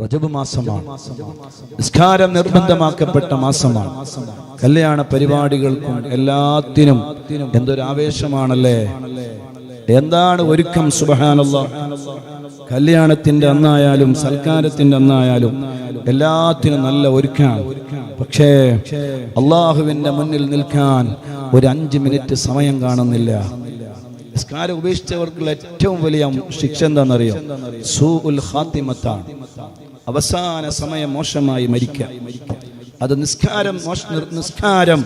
റജബ് മാസമാണ്. നിസ്കാരം നിർബന്ധമാക്കപ്പെട്ട മാസമാണ്. കല്യാണ പരിപാടികൾക്കും എല്ലാത്തിനും എന്തൊരു ആവേശമാണല്ലേ? എന്താണ് ഒരുക്കം? സുബഹാനല്ല. കല്യാണത്തിന്റെ അന്നായാലും സൽക്കാരത്തിന്റെ അന്നായാലും എല്ലാത്തിനും നല്ല ഒരുക്കാണ്. പക്ഷേ അള്ളാഹുവിന്റെ മുന്നിൽ നിൽക്കാൻ ഒരു അഞ്ച് മിനിറ്റ് സമയം കാണുന്നില്ല. നിസ്കാരം ഉപേക്ഷിച്ചവർക്കുള്ള ഏറ്റവും വലിയ ശിക്ഷ എന്താണെന്നറിയോ? സൂ ഉൽ ഖാത്തിമത്താണ്. അവസാന സമയം മോശമായി മരിക്കാം അത് നിസ്കാരം നിസ്കാരം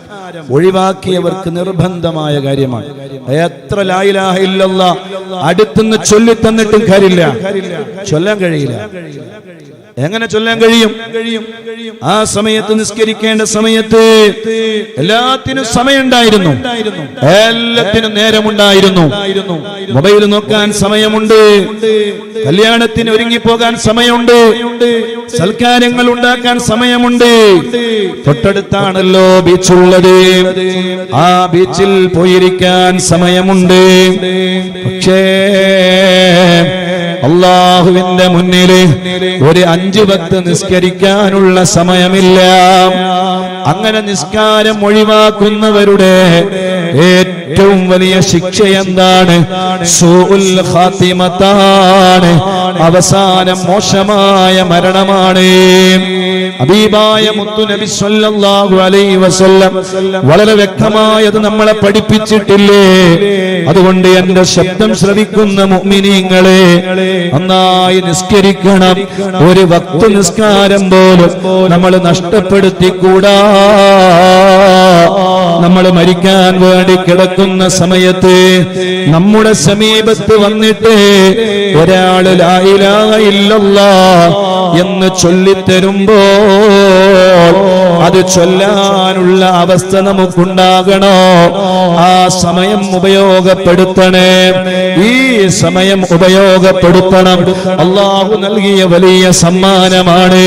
ഒഴിവാക്കിയവർക്ക് നിർബന്ധമായ കാര്യമാണ്. എത്ര ലായിലാഹ ഇല്ലല്ല. അടുത്തുനിന്ന് ചൊല്ലി തന്നിട്ടും കാര്യമില്ല. ചൊല്ലാൻ കഴിയില്ല. എങ്ങനെ ചൊല്ലാൻ കഴിയും? ആ സമയത്ത് നിസ്കരിക്കേണ്ട സമയത്ത് എല്ലാത്തിനും സമയമുണ്ടായിരുന്നു. എല്ലാത്തിനും നേരമുണ്ടായിരുന്നു. മൊബൈൽ നോക്കാൻ സമയമുണ്ട്. കല്യാണത്തിന് ഒരുങ്ങി പോകാൻ സമയമുണ്ട്. സൽക്കാരങ്ങൾ ഉണ്ടാക്കാൻ സമയമുണ്ട്. തൊട്ടടുത്താണല്ലോ ബീച്ചുള്ളത്. ആ ബീച്ചിൽ പോയിരിക്കാൻ സമയമുണ്ട്. പക്ഷേ അള്ളാഹുവിന്റെ മുന്നിൽ ഒരു അഞ്ചു ഭക്ത് നിസ്കരിക്കാനുള്ള സമയമില്ല. അങ്ങനെ നിസ്കാരം ഒഴിവാക്കുന്നവരുടെ ഏറ്റവും വലിയ ശിക്ഷ എന്താണ്? ഖാത്തിമത്താണ്. അവസാനം മോശമായ മരണമാണ്. അബീബായ മുത്തു നബി അലൈഹി വസല്ലം വളരെ വ്യക്തമായത് നമ്മളെ പഠിപ്പിച്ചിട്ടില്ലേ? അതുകൊണ്ട് എന്റെ ശബ്ദം ശ്രവിക്കുന്ന മുഅ്മിനീങ്ങളെ നന്നായി നിസ്കരിക്കണം. ഒരു വക്ത് നിസ്കാരം പോലും നമ്മൾ നഷ്ടപ്പെടുത്തിക്കൂടാ. നമ്മൾ മരിക്കാൻ വേണ്ടി കിടക്കുന്ന സമയത്ത് നമ്മുടെ സമീപത്ത് വന്നിട്ട് ഒരാൾ ലായിലായില്ല എന്ന് ചൊല്ലിത്തരുമ്പോ അത് ചൊല്ലാനുള്ള അവസ്ഥ നമുക്കുണ്ടാകണോ? ആ സമയം ഉപയോഗപ്പെടുത്തണേ. ഈ സമയം ഉപയോഗപ്പെടുത്തണം. അള്ളാഹു നൽകിയ വലിയ സമ്മാനമാണ്.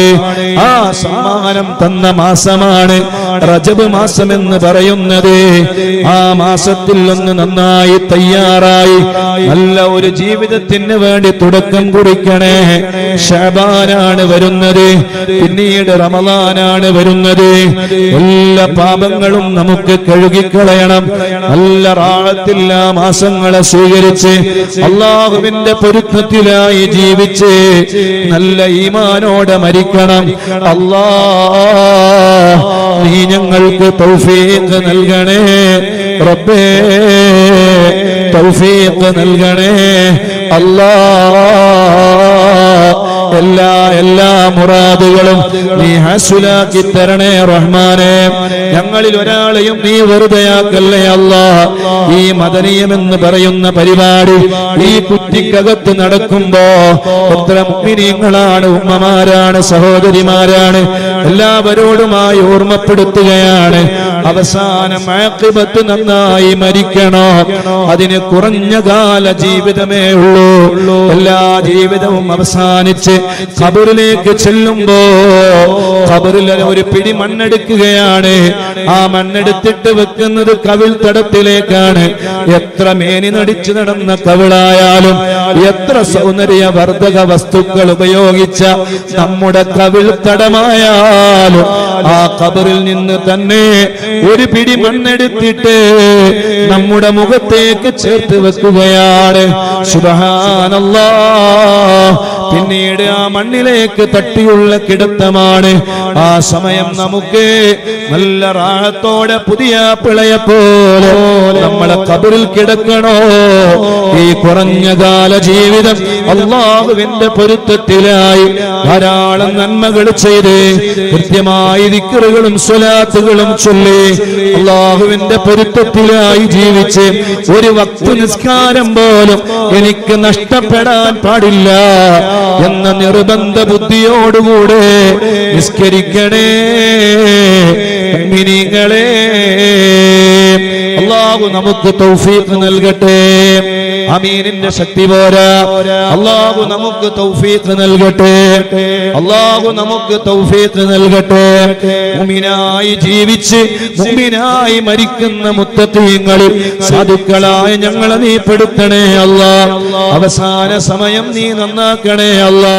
ആ സമ്മാനം തന്ന മാസമാണ് റജബ് മാസം എന്ന് പറയുന്നത്. ആ മാസത്തിൽ ഒന്ന് നന്നായി തയ്യാറായി. നല്ല ഒരു ജീവിതത്തിന് വേണ്ടി തുടക്കം കുറിക്കണേ. ഷബാനാണ് വരുന്നത്. പിന്നീട് റമദാനാണ് വരുന്നത്. എല്ലാ പാപങ്ങളും നമുക്ക് കഴുകിക്കളയണം. നല്ല റാഴത്തില്ല മാസങ്ങളെ സ്വീകരിച്ച് അള്ളാഹുവിന്റെ പൊരുത്തത്തിലായി ജീവിച്ച് നല്ല ഈമാനോടെ മരിക്കണം. അള്ളാ നീ ഞങ്ങൾക്ക് തൗഫീഖ് നൽകണേ. റബ്ബേ തൗഫീഖ് നൽകണേ. അല്ലാ എല്ലാ എല്ലാ മുറാദുകളും നീ ഹസുലാക്കി തരണേ റഹ്മാനെ. ഞങ്ങളിൽ ഒരാളെയും നീ വെറുതെയാക്കല്ലേ അല്ല. ഈ മദനീയമെന്ന് പറയുന്ന പരിപാടി ഈ കുറ്റിക്കകത്ത് നടക്കുമ്പോ എത്ര മുഗ്മിനീങ്ങളാണ് ഉമ്മമാരാണ് സഹോദരിമാരാണ് എല്ലാവരോടുമായി ഓർമ്മപ്പെടുത്തുകയാണ്. അവസാനം ആക്കിപത്ത് നന്നായി മരിക്കണോ? അതിന് കുറഞ്ഞ കാല ജീവിതമേ ഉള്ളൂ. എല്ലാ ജീവിതവും അവസാനിച്ച് ഖബറിലേക്ക് ചെല്ലുമ്പോ ഖബറിൽ ഒരു പിടി മണ്ണെടുക്കുകയാണ്. ആ മണ്ണെടുത്തിട്ട് വെക്കുന്നത് കവിൾ തടത്തിലേക്കാണ്. എത്ര മേനി നടിച്ചു നടന്ന കവിളായാലും എത്ര സൗന്ദര്യ വർദ്ധക വസ്തുക്കൾ ഉപയോഗിച്ച നമ്മുടെ കവിൾ തടമായാലും ആ കബറിൽ നിന്ന് തന്നെ ഒരു പിടി മണ്ണെടുത്തിട്ട് നമ്മുടെ മുഖത്തേക്ക് ചേർത്ത് വെക്കുകയാണ്. സുബഹാനല്ലാ പിന്നീട് ആ മണ്ണിലേക്ക് തട്ടിയുള്ള കിടത്തമാണ്. ആ സമയം നമുക്ക് നല്ല റാഹത്തോടെ പുതിയ പിളയ പോലെ നമ്മളെ കബറിൽ കിടക്കണോ? ഈ കുറഞ്ഞ കാല ജീവിതം അള്ളാഹുവിന്റെ പൊരുത്തത്തിലായി ധാരാളം നന്മകൾ ചെയ്ത് കൃത്യമായി ദിക്കറുകളും സ്വലാത്തുകളും ചൊല്ലി അള്ളാഹുവിന്റെ പൊരുത്തത്തിലായി ജീവിച്ച് ഒരു വക്തു നിസ്കാരം പോലും എനിക്ക് നഷ്ടപ്പെടാൻ പാടില്ല. എന്ന നിർബന്ധ ബുദ്ധിയോടുകൂടെ നിസ്കരിക്കണേ. അള്ളാഹു നമുക്ക് തൗഫീഖ് നൽകട്ടെ. അമീനിന്റെ ശക്തി പോരാ. അള്ളാഹു നമുക്ക് തൗഫീഖ് നൽകട്ടെ. അള്ളാഹു നമുക്ക് തൗഫീഖ് നൽകട്ടെ. മുമിനായി ജീവിച്ച് മുമിനായി മരിക്കുന്ന മുത്തഖീങ്ങളെ സാധുക്കളായ ഞങ്ങളെ നീ പെടുത്തണേ അല്ലാഹ് അവസാന സമയം നീ നന്നാക്കണേ അല്ലാ